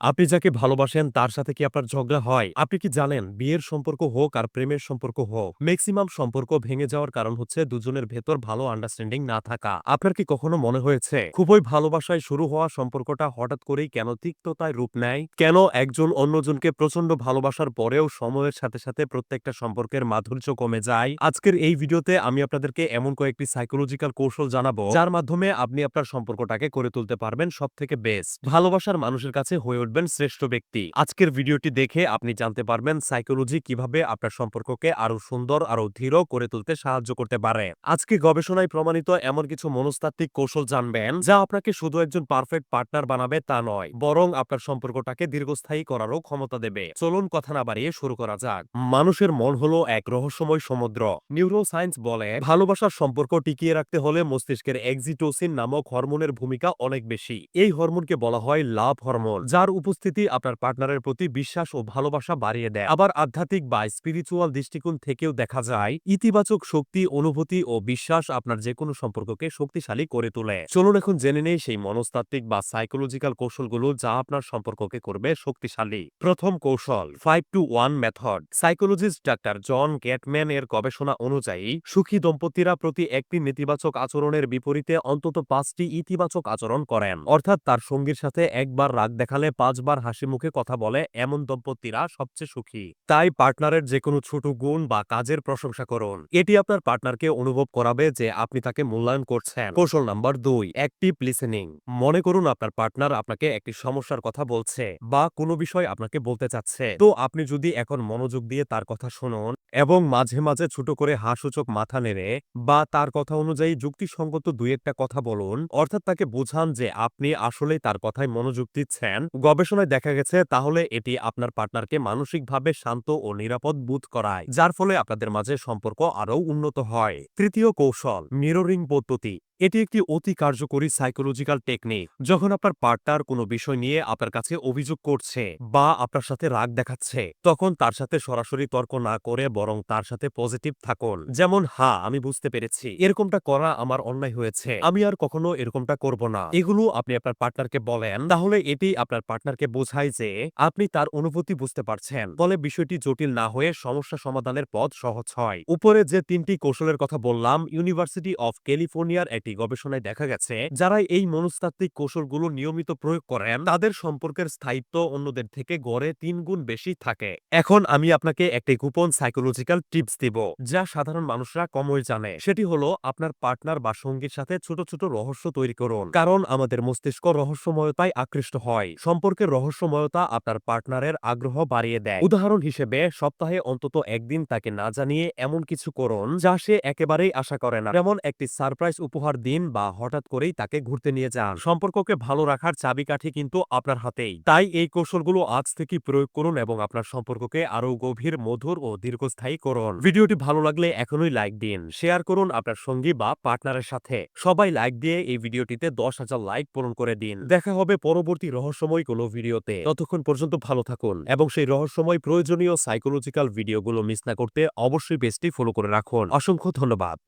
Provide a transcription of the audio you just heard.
আপনি যাকে ভালোবাসেন তার সাথে কি আপনার ঝগড়া হয়? আপনি কি জানেন বিয়ের সম্পর্ক হোক আর প্রেমের সম্পর্ক হোক, মেক্সিমাম সম্পর্ক ভেঙে যাওয়ার কারণ হচ্ছে দুজনের ভেতর ভালো আন্ডারস্ট্যান্ডিং না থাকা। আপনার কি কখনো মনে হয়েছে খুবই ভালোবাসায় শুরু হওয়া সম্পর্কটা হঠাৎ করেই কেন তিক্ততায় রূপ নেয়? কেন একজন অন্যজনকে প্রচণ্ড ভালোবাসার পরেও সময়ের সাথে সাথে প্রত্যেকটা সম্পর্কের মাধুর্য কমে যায়? আজকের এই ভিডিওতে আমি আপনাদেরকে এমন কয়েকটি সাইকোলজিক্যাল কৌশল জানাব যার মাধ্যমে আপনি আপনার সম্পর্কটাকে করে তুলতে পারবেন সব থেকে বেস্ট। ভালোবাসার মানুষের কাছে হয়ে উঠবেন শ্রেষ্ঠ ব্যক্তি। আজকের ভিডিওটি দেখে আপনি জানতে পারবেন সাইকোলজি কীভাবে আপনার সম্পর্ককে আরও সুন্দর আরও দৃঢ় করে তুলতে সাহায্য করতে পারে। আজকে গবেষণায় প্রমাণিত এমন কিছু মনস্তাত্ত্বিক কৌশল জানবেন, যা আপনাকে শুধু একজন পারফেক্ট পার্টনার বানাবে তা নয়, বরং আপনার সম্পর্কটাকে দীর্ঘস্থায়ী করারও ক্ষমতা দেবে চলুন কথা না বাড়িয়ে শুরু করা যাক মানুষের মন হলো এক রহস্যময় সমুদ্র নিউরো সায়েন্স বলে, ভালোবাসার সম্পর্ক টিকিয়ে রাখতে হলে মস্তিষ্কের এক্সিটোসিন নামক হরমোনের ভূমিকা অনেক বেশি এই হরমোনকে বলা হয় লাভ হরমোন, যার উপস্থিতি আপনার পার্টনারের প্রতি বিশ্বাস ও ভালোবাসা বাড়িয়ে দেয়। আবার আধ্যাত্মিক বা স্পিরিচুয়াল দৃষ্টিকোণ থেকেও দেখা যায়, ইতিবাচক শক্তি, অনুভূতি ও বিশ্বাস আপনার যে কোনো সম্পর্ককে শক্তিশালী করে তোলে। চলুন এখন জেনে নেই সেই মনস্তাত্ত্বিক বা সাইকোলজিক্যাল কৌশলগুলো যা আপনার সম্পর্ককে করবে শক্তিশালী। প্রথম কৌশল five two one method psychologist doctor John Gottman এর গবেষণা অনুযায়ী, সুখী দম্পতিরা প্রতি একটি নেতিবাচক আচরণের বিপরীতে অন্তত পাঁচটি ইতিবাচক আচরণ করেন। অর্থাৎ তার সঙ্গীর সাথে একবার রাগ দেখালে পাঁচবার হাসি মুখে কথা বলে এমন দম্পতিরা সবচেয়ে সুখী। তাই পার্টনারের যে কোনো ছোট গুণ বা কাজের প্রশংসা করুন। এটি আপনার পার্টনারকে অনুভব করাবে যে আপনি তাকে মূল্যায়ন করছেন। কৌশল নাম্বার দুই অ্যাক্টিভ লিসেনিং মনে করুন আপনার পার্টনার আপনাকে একটি সমস্যার কথা বলছে বা কোনো বিষয় আপনাকে বলতে চাচ্ছে। তো আপনি যদি এখন মনোযোগ দিয়ে তার কথা শুনুন এবং মাঝে মাঝে ছোট করে হাসূচক মাথা নেড়ে বা তার কথা অনুযায়ী যুক্তিসঙ্গত দুই একটা কথা বলুন, অর্থাৎ তাকে বোঝান যে আপনি আসলে তার কথায় মনোযোগ দিচ্ছেন। গবেষণায় দেখা গেছে, তাহলে এটি আপনার পার্টনারকে মানসিকভাবে শান্ত ও নিরাপদ বোধ করায়, যার ফলে আপনাদের মাঝে সম্পর্ক আরও উন্নত হয়। তৃতীয় কৌশল মিররিং পদ্ধতি। এটি একটি অতি কার্যকরী সাইকোলজিক্যাল টেকনিক যখন আপনার পার্টনার কোনো বিষয় নিয়ে আপনার কাছে অভিযোগ করছে বা আপনার সাথে রাগ দেখাচ্ছে, তখন তার সাথে সরাসরি তর্ক না করে বরং তার সাথে পজিটিভ থাকুন। যেমন হ্যাঁ আমি বুঝতে পেরেছি, এরকমটা করা আমার অন্যায় হয়েছে, আমি আর কখনো এরকমটা করব না। এগুলো আপনি আপনার পার্টনারকে বলেন, তাহলে এটি আপনার পার্টনারকে বোঝায় যে আপনি তার অনুভূতি বুঝতে পারছেন, ফলে বিষয়টি জটিল না হয়ে সমস্যা সমাধানের পথ সহজ হয়। উপরে যে তিনটি কৌশলের কথা বললাম ইউনিভার্সিটি অফ ক্যালিফোর্নিয়ার একটি গবেষণায় দেখা গেছে, যারা এই মনস্তাত্ত্বিক কৌশলগুলো নিয়মিত প্রয়োগ করেন, তাদের সম্পর্কের স্থায়িত্ব অন্যদের থেকে গড়ে তিন গুণ বেশি থাকে। এখন আমি আপনাকে একটি গোপন সাইকোলজিক্যাল টিপস দিব, যা সাধারণ মানুষরা কমই জানে। সেটি হলো, আপনার পার্টনার বা সঙ্গীর সাথে ছোট ছোট রহস্য তৈরি করুন। কারণ আমাদের মস্তিষ্ক রহস্যময়তায় আকৃষ্ট হয়। সম্পর্কের রহস্যময়তা আপনার পার্টনারের আগ্রহ বাড়িয়ে দেয়। উদাহরণ হিসেবে, সপ্তাহে অন্তত একদিন তাকে না জানিয়ে এমন কিছু করুন, যা সে একেবারেই আশা করে না। যেমন একটি সারপ্রাইজ উপহার দিন বা হঠাৎ করেই তাকে ঘুরতে নিয়ে যান। সম্পর্ককে ভালো রাখার চাবিকাঠি কিন্তু আপনার হাতেই। তাই এই কৌশলগুলো আজ থেকে প্রয়োগ করুন এবং আপনার সম্পর্ককে আরও গভীর, মধুর ও দীর্ঘস্থায়ী করুন। ভিডিওটি ভালো লাগলে এখনই লাইক দিন, শেয়ার করুন আপনার সঙ্গী বা পার্টনারের সাথে। সবাই লাইক দিয়ে এই ভিডিওটিতে দশ হাজার লাইক পূরণ করে দিন। দেখা হবে পরবর্তী রহস্যময় কোনো ভিডিওতে। ততক্ষণ পর্যন্ত ভালো থাকুন এবং সেই রহস্যময়, প্রয়োজনীয় সাইকোলজিক্যাল ভিডিওগুলো মিস না করতে অবশ্যই পেজটি ফলো করে রাখুন। অসংখ্য ধন্যবাদ।